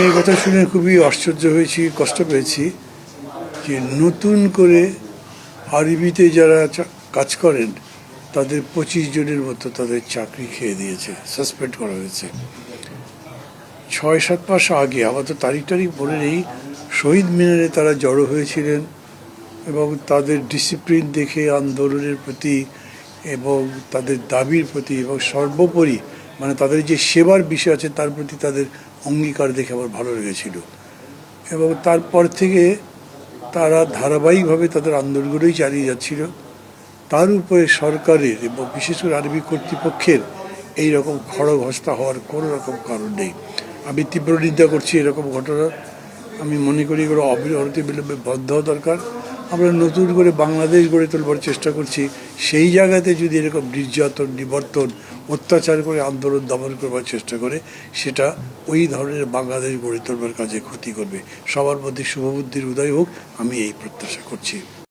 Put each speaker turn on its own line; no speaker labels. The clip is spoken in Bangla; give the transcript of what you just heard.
এই কথা শুনে খুবই আশ্চর্য হয়েছি, কষ্ট পেয়েছি যে নতুন করে আরবিতে যারা কাজ করেন, তাদের পঁচিশ জনের মতো তাদের চাকরি খেয়ে দিয়েছে, সাসপেন্ড করা হয়েছে। ছয় সাত মাস আগে, আমার তো তারিখ টারিখ মনে নেই, শহীদ মিনারে তারা জড়ো হয়েছিলেন এবং তাদের ডিসিপ্লিন দেখে আন্দোলনের প্রতি এবং তাদের দাবির প্রতি এবং সর্বোপরি মানে তাদের যে সেবার বিষয় আছে, তার প্রতি তাদের অঙ্গীকার দেখে আমার ভালো লেগেছিল। এবং তারপর থেকে তারা ধারাবাহিকভাবে তাদের আন্দোলনগুলোই চালিয়ে যাচ্ছিল। তার উপরে সরকারের এবং বিশেষ করে আরবি কর্তৃপক্ষের এই রকম খড়গহস্তা হওয়ার কোনো রকম কারণ নেই। আমি তীব্র নিন্দা করছি এরকম ঘটনা। আমি মনে করি এগুলো অবিরতি বিলম্বে বন্ধ হওয়া দরকার। আমরা নতুন করে বাংলাদেশ গড়ে তোলবার চেষ্টা করছি, সেই জায়গাতে যদি এরকম নির্যাতন, নিবর্তন, অত্যাচার করে আন্দোলন দমন করবার চেষ্টা করে, সেটা ওই ধরনের বাংলাদেশ গড়ে তোলবার কাজে ক্ষতি করবে। সবার মধ্যে শুভবুদ্ধির উদয় হোক, আমি এই প্রত্যাশা করছি।